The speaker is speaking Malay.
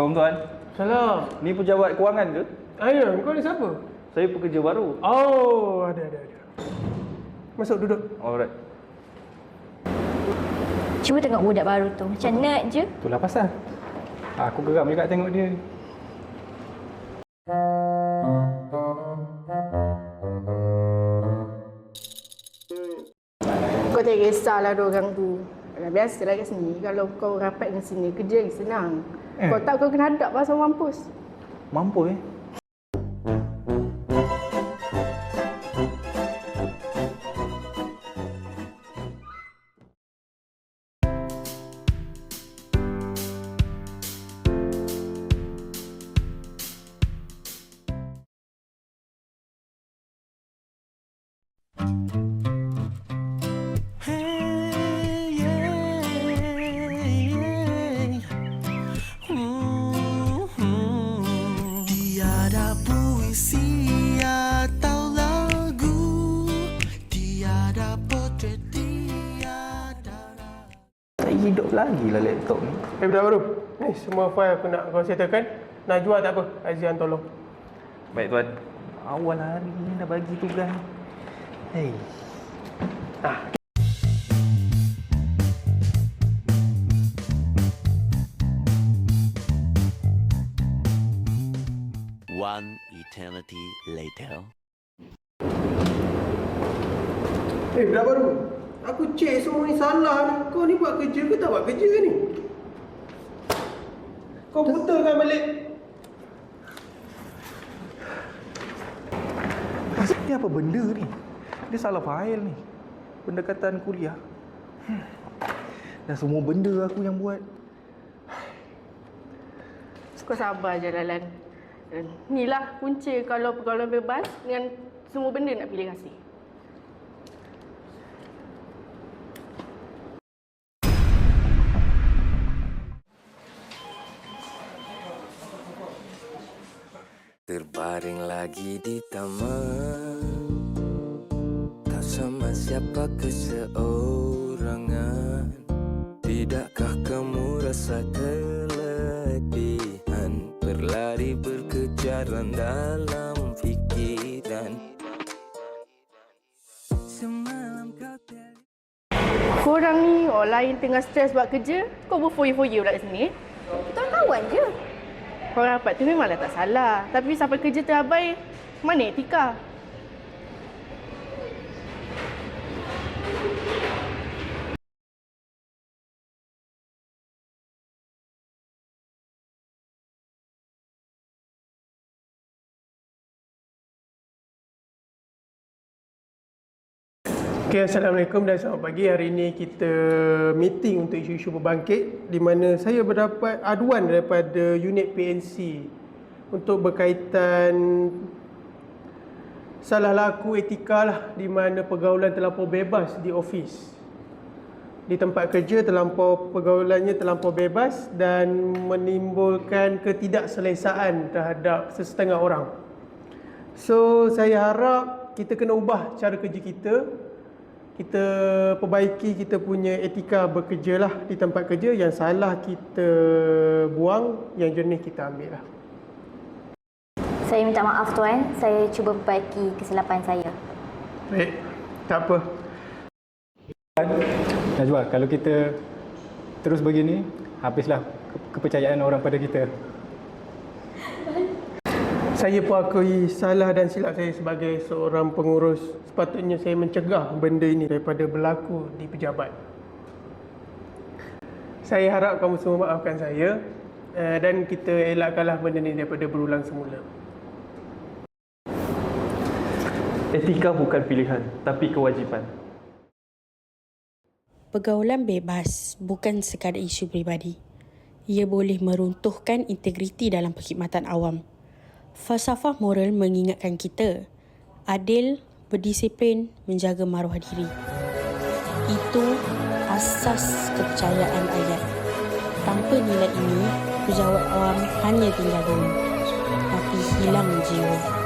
Assalamualaikum tuan. Salam. Ni pejabat kewangan ke? Ayo, kau ni siapa? Saya pekerja baru. Oh, ada ada ada. Masuk duduk. Alright. Cuba tengok budak baru tu. Macam nak je. Itulah pasal. Aku geram juga tengok dia. Kau tak kisahlah dua orang tu. Biasalah kat sini. Kalau kau rapat dengan sini, kerja lagi senang. Eh. Kau tak kau kena hadap pasal mampus. Mampu eh? Lagi lah laptop ni. Eh, budak baru. Ni semua file aku nak kau settlekan. Najwa tak apa. Azian tolong. Baik tuan. Awal hari ni dah bagi tugas. Hei. One eternity later. Eh, budak baru. Aku cek semua ni salah ni. Kau ni buat kerja ke tak buat kerja ni? Kau betulkan balik. Ni apa benda ni? Dia salah file ni. Pendekatan kuliah. Hmm. Dah semua benda aku yang buat. Kau sabar je Lalan. Dan Inilah punca kalau pergaulan bebas dengan semua benda nak pilih kasih. Terbaring lagi di taman Tak sama siapa keseorangan Tidakkah kamu rasa keletihan Berlari berkejaran dalam fikiran Korang ni orang lain tengah stres buat kerja, kau berfoya-foya pula kat sini. Kita orang kawan je. Kau rapat tu memanglah tak salah. Tapi sampai kerja terabai, mana etika? Okay, Assalamualaikum dan selamat pagi. Hari ini kita meeting untuk isu-isu berbangkit di mana saya berdapat aduan daripada unit PNC untuk berkaitan salah laku etika lah di mana pergaulan terlampau bebas di ofis. Di tempat kerja terlampau pergaulannya terlampau bebas dan menimbulkan ketidakselesaan terhadap sesetengah orang. So saya harap kita kena ubah cara kerja kita kita perbaiki kita punya etika bekerja lah di tempat kerja yang salah kita buang yang jernih kita ambil lah Saya minta maaf tuan. Saya cuba perbaiki kesilapan saya. baik tak apa Najwa, kalau kita terus begini, habislah ke- kepercayaan orang pada kita. Saya pun akui salah dan silap saya sebagai seorang pengurus sepatutnya saya mencegah benda ini daripada berlaku di pejabat saya harap kamu semua maafkan saya eh, dan kita elakkanlah benda ini daripada berulang semula Etika bukan pilihan, tapi kewajipan. Pergaulan bebas bukan sekadar isu peribadi. Ia boleh meruntuhkan integriti dalam perkhidmatan awam. Falsafah moral mengingatkan kita adil, berdisiplin, menjaga maruah diri. Itu asas kepercayaan ayat. Tanpa nilai ini, pejabat awam hanya tinggal dulu, tapi hilang jiwa.